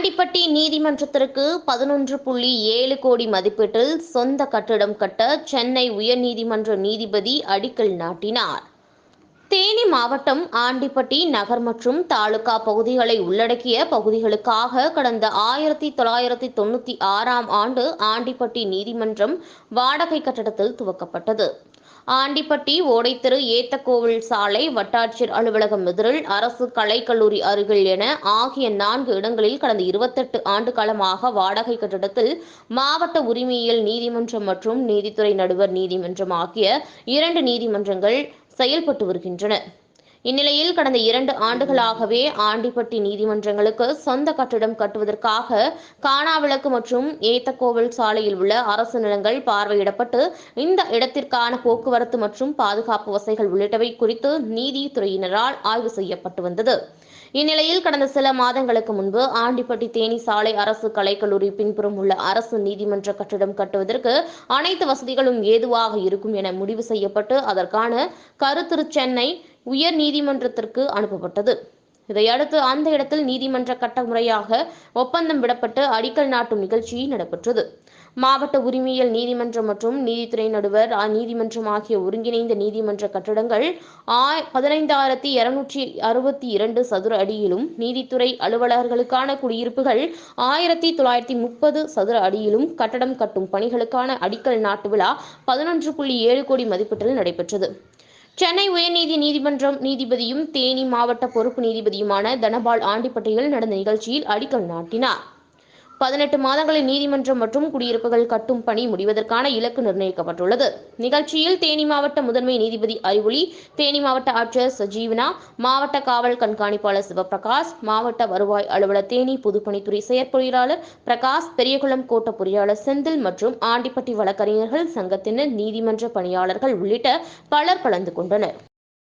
ஆண்டிப்பட்டி நீதிமன்றத்திற்கு பதினொன்று புள்ளி ஏழு கோடி மதிப்பீட்டில் சொந்த கட்டிடம் கட்ட சென்னை உயர்நீதிமன்ற நீதிபதி அடிக்கல் நாட்டினார். தேனி மாவட்டம் ஆண்டிப்பட்டி நகர் மற்றும் தாலுகா பகுதிகளை உள்ளடக்கிய பகுதிகளுக்காக கடந்த ஆயிரத்தி தொள்ளாயிரத்தி தொண்ணூற்றி ஆறாம் ஆண்டு ஆண்டிப்பட்டி நீதிமன்றம் வாடகை கட்டடத்தில் துவக்கப்பட்டது. ஆண்டிப்பட்டி ஓடைத்தெரு ஏத்தக்கோவில் சாலை வட்டாட்சியர் அலுவலகம் எதிரில் அரசு கலைக்கல்லூரி அருகில் என ஆகிய நான்கு இடங்களில் கடந்த இருபத்தெட்டு ஆண்டு காலமாக வாடகை கட்டிடத்தில் மாவட்ட உரிமையியல் நீதிமன்றம் மற்றும் நீதித்துறை நடுவர் நீதிமன்றம் ஆகிய இரண்டு நீதிமன்றங்கள் செயல்பட்டு வருகின்றன. இந்நிலையில் கடந்த இரண்டு ஆண்டுகளாகவே ஆண்டிப்பட்டி நீதிமன்றங்களுக்கு சொந்த கட்டிடம் கட்டுவதற்காக காணாவிளக்கு மற்றும் ஏத்தக்கோவில் சாலையில் உள்ள அரசு நிலங்கள் பார்வையிடப்பட்டு இந்த இடத்திற்கான போக்குவரத்து மற்றும் பாதுகாப்பு வசதிகள் உள்ளிட்டவை குறித்து நீதித்துறையினரால் ஆய்வு செய்யப்பட்டு வந்தது. இந்நிலையில் கடந்த சில மாதங்களுக்கு முன்பு ஆண்டிப்பட்டி தேனி சாலை அரசு கலைக்கல்லூரி பின்புறம் உள்ள அரசு நீதிமன்ற கட்டிடம் கட்டுவதற்கு அனைத்து வசதிகளும் ஏதுவாக இருக்கும் என முடிவு செய்யப்பட்டு அதற்கான கருத்துரு சென்னை உயர் நீதிமன்றத்திற்கு அனுப்பப்பட்டது. இதையடுத்து அந்த இடத்தில் நீதிமன்ற கட்ட முறையாக ஒப்பந்தம் விடப்பட்டு அடிக்கல் நாட்டும் நிகழ்ச்சி நடைபெற்றது. மாவட்ட உரிமையியல் நீதிமன்றம் மற்றும் நீதித்துறை நடுவர் நீதிமன்றம் ஆகிய ஒருங்கிணைந்த நீதிமன்ற கட்டடங்கள் பதினைந்தாயிரத்தி இருநூற்றி அறுபத்தி இரண்டு சதுர அடியிலும் நீதித்துறை அலுவலர்களுக்கான குடியிருப்புகள் ஆயிரத்தி தொள்ளாயிரத்தி முப்பது சதுர அடியிலும் கட்டடம் கட்டும் பணிகளுக்கான அடிக்கல் நாட்டு விழா பதினொன்று புள்ளி ஏழு கோடி மதிப்பீட்டில் நடைபெற்றது. சென்னை உயர்நீதி நீதிமன்றம் நீதிபதியும் தேனி மாவட்ட பொறுப்பு நீதிபதியுமான தனபால் ஆண்டிப்பட்டியில் நடந்த நிகழ்ச்சியில் அடிக்கல் நாட்டினார். பதினெட்டு மாதங்களில் நீதிமன்றம் மற்றும் குடியிருப்புகள் கட்டும் பணி முடிவதற்கான இலக்கு நிர்ணயிக்கப்பட்டுள்ளது. நிகழ்ச்சியில் தேனி மாவட்ட முதன்மை நீதிபதி அறிவொளி தேனி மாவட்ட ஆட்சியர் சஜீவனா மாவட்ட காவல் கண்காணிப்பாளர் சிவபிரகாஷ் மாவட்ட வருவாய் அலுவலர் தேனி பொதுப்பணித்துறை செயற்பொறியாளர் பிரகாஷ் பெரியகுளம் கோட்ட பொறியாளர் செந்தில் மற்றும் ஆண்டிப்பட்டி வழக்கறிஞர்கள் சங்கத்தினர் நீதிமன்ற பணியாளர்கள் உள்ளிட்ட பலர் கலந்து கொண்டனர்.